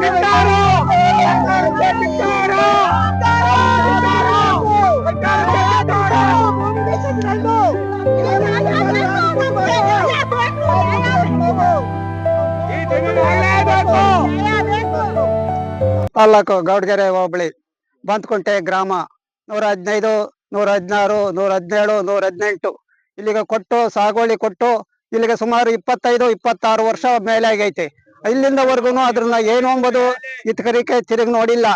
ಸರ್ಕಾರಕ್ಕೆ ಬೇಕೇ ತಾಲ್ಲೂಕು ಗೌಡ್ಗೆರೆ ಹೋಬಳಿ, ಬಂತ್ಕುಂಟೆ ಗ್ರಾಮ ನೂರ ಹದಿನೈದು ನೂರ ಹದಿನಾರು ನೂರ ಹದಿನೇಳು ನೂರ ಹದಿನೆಂಟು ಇಲ್ಲಿಗೆ ಕೊಟ್ಟು, ಸಾಗುವಳಿ ಕೊಟ್ಟು, ಇಲ್ಲಿಗೆ ಸುಮಾರು ಇಪ್ಪತ್ತೈದು, ಇಪ್ಪತ್ತಾರು ವರ್ಷ ಮೇಲೆ ಆಗೈತೆ. ಇಲ್ಲಿಂದವರೆಗೂ ಅದ್ರನ್ನ ಏನು ಎಂಬುದು ಇತ್ಕರಿಕೆ ತಿರುಗಿ ನೋಡಿಲ್ಲ.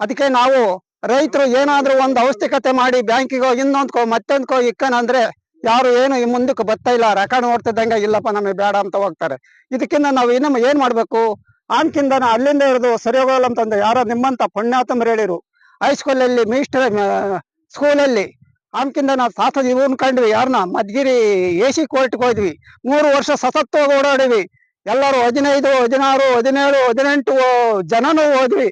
ಅದಕ್ಕೆ ನಾವು ರೈತರು ಏನಾದ್ರೂ ಒಂದು ಅವಶ್ಯಕತೆ ಮಾಡಿ ಬ್ಯಾಂಕಿಗೋ ಇನ್ನೊಂದ್ಕೋ ಮತ್ತೊಂದ್ಕೋ ಇಕ್ಕನಂದ್ರೆ ಯಾರು ಏನು ಮುಂದಕ್ಕೆ ಬರ್ತಾ ಇಲ್ಲ ರೆಕಾರ್ಡ್ ನೋಡ್ತಿದ್ದಂಗೆ ಇಲ್ಲಪ್ಪ ನಮಗೆ ಬೇಡ ಅಂತ ಹೋಗ್ತಾರೆ. ಇದಕ್ಕಿಂತ ನಾವು ಇನ್ನೊಮ್ಮೆ ಏನ್ ಮಾಡ್ಬೇಕು? ಆನ್ಕಿಂದ ಅಲ್ಲಿಂದ ಹಿಡಿದು ಸರಿ ಹೋಗಲ್ಲ ಅಂತಂದ್ರೆ ಯಾರೋ ನಿಮ್ಮಂತ ಪುಣ್ಯಾತಮ್ರು ಹೇಳಿರು. ಹೈಸ್ಕೂಲಲ್ಲಿ ಮಿನಿಸ್ಟರ್ ಸ್ಕೂಲಲ್ಲಿ ಆಮ್ಕಿಂದ ನಾವು ಸಾಸದ ಇವ್ನ ಕಂಡ್ವಿ ಯಾರನ್ನ ಮದ್ಗಿರಿ ಎ ಸಿ ಕೋರ್ಟ್ಗೆ ಹೋದ್ವಿ. ಮೂರು ವರ್ಷ ಸತತ್ವಾಗಿ ಓಡಾಡಿವಿ ಎಲ್ಲರೂ ಹದಿನೈದು, ಹದಿನಾರು, ಹದಿನೇಳು, ಹದಿನೆಂಟು ಜನನು ಹೋದ್ವಿ.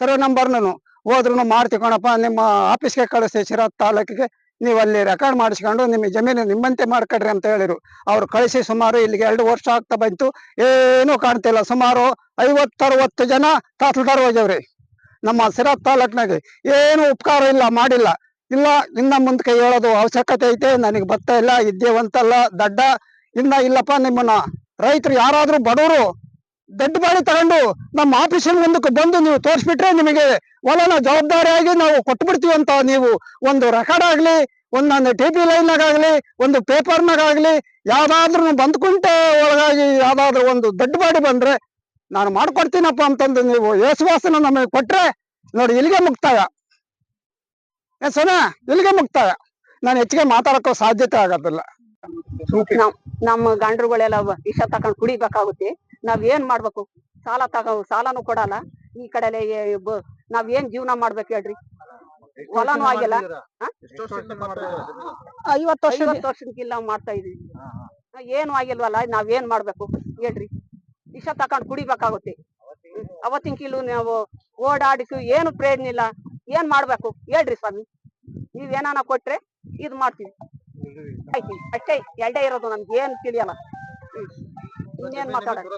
ಸರ್ವೆ ನಂಬರ್ನನು. ಹೋದ್ರು ಮಾಡ್ತಿಕೊಂಡಪ್ಪ ನಿಮ್ಮ ಆಫೀಸ್ಗೆ ಕಳಿಸಿ ಶಿರಾದ್ ತಾಲೂಕಿಗೆ. ನೀವು ಅಲ್ಲಿ ರೆಕಾರ್ಡ್ ಮಾಡಿಸ್ಕೊಂಡು ನಿಮ್ಮ ಜಮೀನು ನಿಮ್ಮಂತೆ ಮಾಡ್ಕೊಡ್ರಿ ಅಂತ ಹೇಳಿರು. ಅವ್ರು ಕಳಿಸಿ ಸುಮಾರು ಇಲ್ಲಿಗೆ ಎರಡು ವರ್ಷ ಆಗ್ತಾ ಬಂತು. ಏನೂ ಕಾಣ್ತಿಲ್ಲ ಸುಮಾರು ಐವತ್ತರವತ್ತು ಜನ ತಹಸೀಲ್ದಾರ್ ಹೋಗ್ಯವ್ರಿ. ನಮ್ಮ ಸಿರಾ ತಾಲೂಕ್ನಾಗೆ ಏನು ಉಪಕಾರ ಇಲ್ಲ, ಮಾಡಿಲ್ಲ. ಇಲ್ಲ, ಇನ್ನ ಮುಂದಕ್ಕೆ ಹೇಳೋದು ಅವಶ್ಯಕತೆ ಐತೆ, ನನಗೆ ಬರ್ತಾ ಇಲ್ಲ. ಇದ್ದೇವಂತಲ್ಲ, ದಡ್ಡ. ಇನ್ನ ಇಲ್ಲಪ್ಪ, ನಿಮ್ಮನ್ನ ರೈತರು ಯಾರಾದ್ರೂ ಬಡವರು ದೊಡ್ಡ ಬಾಡಿ ತಗೊಂಡು ನಮ್ಮ ಆಫೀಸಿನ ಮುಂದಕ್ಕೆ ಬಂದು ನೀವು ತೋರಿಸ್ಬಿಟ್ರೆ ನಿಮಗೆ ಹೊಲನ ಜವಾಬ್ದಾರಿಯಾಗಿ ನಾವು ಕೊಟ್ಬಿಡ್ತೀವಿ ಅಂತ ನೀವು ಒಂದು ರೆಕಾರ್ಡ್ ಆಗ್ಲಿ ಒಂದೊಂದು ಟಿ ಪಿ ಆಗಲಿ ಒಂದು ಪೇಪರ್ನಾಗಾಗ್ಲಿ ಯಾವ್ದಾದ್ರು ಬಂದ್ಕುಂಟೆ ಒಳಗಾಗಿ ಯಾವ್ದಾದ್ರು ಒಂದು ದೊಡ್ಡ ಬಾಡಿ ಬಂದ್ರೆ ನಾನು ಮಾಡ್ಕೊಡ್ತೀನಪ್ಪ ಅಂತಂದು ನೀವು ಯೇಸುವಾಸನ ನಮಗೆ ಕೊಟ್ರೆ ನೋಡಿ ಇಲ್ಲಿಗೆ ಮುಕ್ತಾಯ. ಸೋನಾ ಇಲ್ಲಿಗೆ ಮುಕ್ತಾಯ. ನಾನು ಹೆಚ್ಚಿಗೆ ಮಾತಾಡಕ್ಕೋ ಸಾಧ್ಯತೆ ಆಗೋದಿಲ್ಲ. ನಮ್ಮ ಗಂಡರುಗಳೆಲ್ಲ ಇಷ್ಟ ತಕೊಂಡ್ ಕುಡಿಬೇಕಾಗುತ್ತೆ. ನಾವ್ ಏನ್ ಮಾಡ್ಬೇಕು? ಸಾಲ ತಗೋ ಸಾಲನು ಕೊಡಲ್ಲ. ಈ ಕಡೆಲೆ ನಾವ್ ಏನ್ ಜೀವನ ಮಾಡ್ಬೇಕು ಹೇಳ್ರಿ? ಹೊಲನು ಆಗಿಲ್ಲ. ಐವತ್ತು ವರ್ಷ ಐವತ್ತು ವರ್ಷಕ್ಕಿಲ್ಲ ಮಾಡ್ತಾ ಇದೀವಿ ಏನು ಆಗಿಲ್ವಲ್ಲ ನಾವ್ ಏನ್ ಮಾಡ್ಬೇಕು ಹೇಳ್ರಿ? ವಿಷ ತಕೊಂಡ್ ಕುಡಿಬೇಕಾಗುತ್ತೆ. ಅವತ್ತಿನ ಕಿಲು ನಾವು ಓಡಾಡಿಸು ಏನು ಪ್ರಯೋಜನ ಇಲ್ಲ. ಏನ್ ಮಾಡ್ಬೇಕು? ಹೇಳ್ರಿ ಸ್ವಾಮಿ. ನೀವ್ ಏನಾನ ಕೊಟ್ರೆ ಇದ್ ಮಾಡ್ತೀವಿ. ಅಷ್ಟೇ ಎರಡೇ ಇರೋದು ನಮ್ಗೆ ಏನ್ ತಿಳಿಯಲ್ಲ. ಹ್ಮ್. ಇನ್ನೇನ್ ಮಾತಾಡೋದು?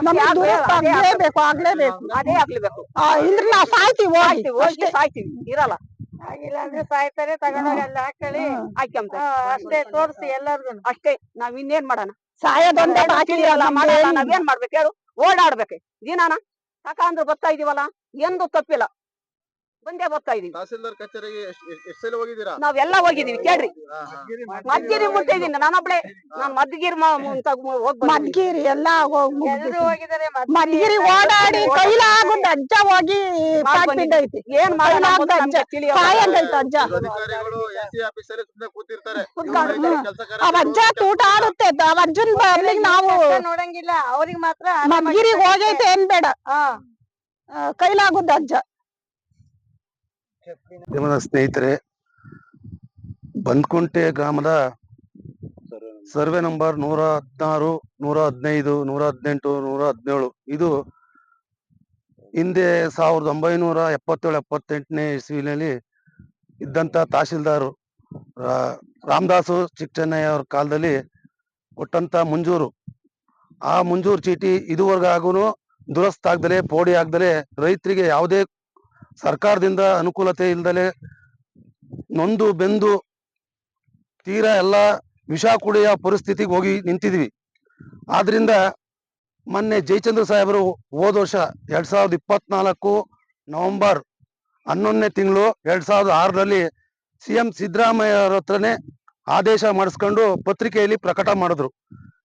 ಅದೇ ಆಗ್ಬೇಕು. ಆಗ್ಲೇಬೇಕು ಆಗ್ಲೇಬೇಕು ಅದೇ ಆಗ್ಲೇಬೇಕು ಆ, ಇಲ್ದ್ರೆ ನಾವು ಸಾಯ್ತೀವಿ ಹೋಗಿ ಸಾಯ್ತೀವಿ, ಹೋಗಿ ಅಷ್ಟೇ. ಸಾಯ್ತೀವಿ ಇರಲ್ಲ. ಆಗಿಲ್ಲ ಅಂದ್ರೆ ಸಾಯ್ತಾರೆ ತಗೊಂಡೋಗಿ ಅಲ್ಲಿ ಹಾಕೊಳ್ಳಿ ಆಯ್ಕೆಂತ ಅಷ್ಟೇ ತೋರಿಸಿ ಎಲ್ಲರಿಗೂ ಅಷ್ಟೇ ನಾವ್ ಇನ್ನೇನ್ ಮಾಡೋಣ? ಸಾಯೋದೊಂದೇ ನಾವೇನ್ ಮಾಡ್ಬೇಕು ಹೇಳು? ಓಡಾಡ್ಬೇಕು. ದಿನಾನ? ತಕಂದ್ರೆ ಬರ್ತಾ ಇದೀವಲ್ಲ? ಎಂದು ತಪ್ಪಿಲ್ಲ. ಬಂದೇ ಬರ್ತಾ ಇದೀವಿ. ತಹಸೀಲ್ದಾರ್ ಕಚೇರಿಗೆ ಎಷ್ಟ್ ಎಷ್ಟ್- ಎಷ್ಟ್ ಸಲ ಹೋಗಿದ್ದೀರಾ? ನಾವೆಲ್ಲ ಹೋಗಿದೀವಿ ಕೇಳ್ರಿ. ಮದ್ಗಿರಿ ಮುಟ್ಟಿದೀನಿ ನಾನೊಬ್ಳೆ ನಾನ್ ಮದ್ಗಿರಿ ಮದ್ಗಿರಿ ಎಲ್ಲ ಹೋಗ್ ಮುಗ್ದು. ಎಲ್ರು ಹೋಗಿದ್ದಾರೆ ಮದ್ಗಿರಿ ಓಡಾಡಿ ಕೈಲಾಗುದ್ ಅಜ್ಜ ಹೋಗಿ ಏನ್ ಅನ್ನೋದು ಅಜ್ಜ ಅಜ್ಜ ಅವ್ ತೂಟ ಆಡುತ್ತೆ. ಅವ್ ಅಜ್ಜನ್ ನಾವು ನೋಡಂಗಿಲ್ಲ. ಅವ್ರಿಗೆ ಮಾತ್ರ ಮದ್ಗಿರಿ ಹೋಗೈತೆ ಏನ್ ಬೇಡ. ಆ, ಕೈಲಾಗುದ್ ಅಜ್ಜ ನನ್ನ ಸ್ನೇಹಿತರೆ ಬಂದ್ಕುಂಟೆ ಗ್ರಾಮದ ಸರ್ವೆ ನಂಬರ್ ನೂರ ಹದಿನಾರು, ನೂರ ಹದಿನೈದು, ನೂರ ಹದಿನೆಂಟು, ನೂರ ಹದಿನೇಳು. ಇದು ಹಿಂದೆ ಸಾವಿರದ ಒಂಬೈನೂರ ಎಪ್ಪತ್ತೇಳು, ಎಪ್ಪತ್ತೆಂಟನೇ ಇಸ್ವಿನಲ್ಲಿ ಇದ್ದಂತ ತಹಶೀಲ್ದಾರು ರಾಮದಾಸು ಚಿಕ್ಕಚೆನ್ನಯ್ಯ ಅವ್ರ ಕಾಲದಲ್ಲಿ ಕೊಟ್ಟಂತ ಮುಂಜೂರು. ಆ ಮುಂಜೂರು ಚೀಟಿ ಇದುವರೆಗಾಗೂ ದುರಸ್ತಾಗ್ದಲೆ ಪೋಡಿ ಆಗ್ದಲೆ ರೈತರಿಗೆ ಯಾವುದೇ ಸರ್ಕಾರದಿಂದ ಅನುಕೂಲತೆ ಇಲ್ದಲೆ ನೊಂದು ಬೆಂದು ತೀರಾ ಎಲ್ಲ ವಿಷ ಕುಡಿಯ ಪರಿಸ್ಥಿತಿಗೆ ಹೋಗಿ ನಿಂತಿದ್ವಿ. ಆದ್ರಿಂದ ಮೊನ್ನೆ ಜಯಚಂದ್ರ ಸಾಹೇಬರು ಹೋದ ವರ್ಷ ಎರಡ್ ಸಾವಿರದ ಇಪ್ಪತ್ನಾಲ್ಕು ನವೆಂಬರ್ ಹನ್ನೊಂದನೇ ತಿಂಗಳು ಎರಡ್ ಸಾವಿರದ ಆರರಲ್ಲಿ ಸಿ ಎಂ ಸಿದ್ದರಾಮಯ್ಯ ಅವ್ರ ಹತ್ರನೇ ಆದೇಶ ಮಾಡಿಸ್ಕೊಂಡು ಪತ್ರಿಕೆಯಲ್ಲಿ ಪ್ರಕಟ ಮಾಡಿದ್ರು.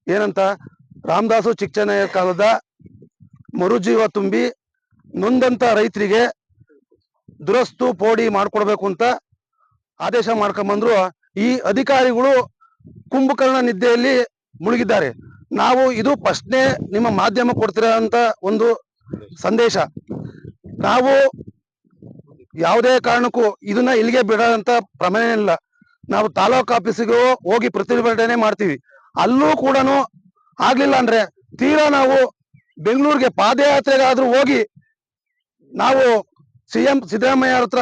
ಏನಂತ? ರಾಮದಾಸು ಚಿಕ್ಕನಯ್ಯ ಕಾಲದ ಮರುಜೀವ ತುಂಬಿ ನೊಂದಂತ ರೈತರಿಗೆ ದುರಸ್ತು, ಪೋಡಿ ಮಾಡ್ಕೊಡ್ಬೇಕು ಅಂತ ಆದೇಶ ಮಾಡ್ಕೊಂಬಂದ್ರು ಈ ಅಧಿಕಾರಿಗಳು ಕುಂಭಕರ್ಣ ನಿದ್ದೆಯಲ್ಲಿ ಮುಳುಗಿದ್ದಾರೆ. ನಾವು ಇದು ಫಸ್ಟ್ನೇ ನಿಮ್ಮ ಮಾಧ್ಯಮ ಕೊಡ್ತಿರೋ ಅಂತ ಒಂದು ಸಂದೇಶ. ನಾವು ಯಾವುದೇ ಕಾರಣಕ್ಕೂ ಇದನ್ನ ಇಲ್ಲಿಗೆ ಬಿಡೋಂತ ಪ್ರಮೇಯ ಇಲ್ಲ. ನಾವು ತಾಲೂಕು ಆಫೀಸಿಗೆ ಹೋಗಿ ಪ್ರತಿಭಟನೆ ಮಾಡ್ತೀವಿ. ಅಲ್ಲೂ ಕೂಡ ಆಗ್ಲಿಲ್ಲ ಅಂದ್ರೆ ತೀರಾ ನಾವು ಬೆಂಗಳೂರಿಗೆ ಪಾದಯಾತ್ರೆಗಾದ್ರೂ ಹೋಗಿ ನಾವು ಸಿಎಂ ಸಿದ್ದರಾಮಯ್ಯ ಹತ್ರ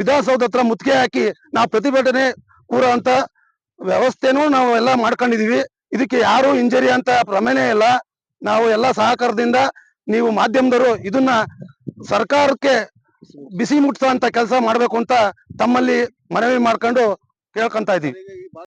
ವಿಧಾನಸೌಧ ಹತ್ರ ಮುತ್ತಿಗೆ ಹಾಕಿ ನಾವು ಪ್ರತಿಭಟನೆ ಕೂರುವಂತ ವ್ಯವಸ್ಥೆನೂ ನಾವು ಎಲ್ಲ ಮಾಡ್ಕೊಂಡಿದೀವಿ. ಇದಕ್ಕೆ ಯಾರು ಇಂಜರಿ ಅಂತ ಪ್ರಮೇಯನೇ ಇಲ್ಲ. ನಾವು ಎಲ್ಲ ಸಹಕಾರದಿಂದ ನೀವು ಮಾಧ್ಯಮದವರು ಇದನ್ನ ಸರ್ಕಾರಕ್ಕೆ ಬಿಸಿ ಮುಟ್ಸುವಂತ ಕೆಲಸ ಮಾಡ್ಬೇಕು ಅಂತ ತಮ್ಮಲ್ಲಿ ಮನವಿ ಮಾಡ್ಕೊಂಡು ಕೇಳ್ಕೊಂತ ಇದೀವಿ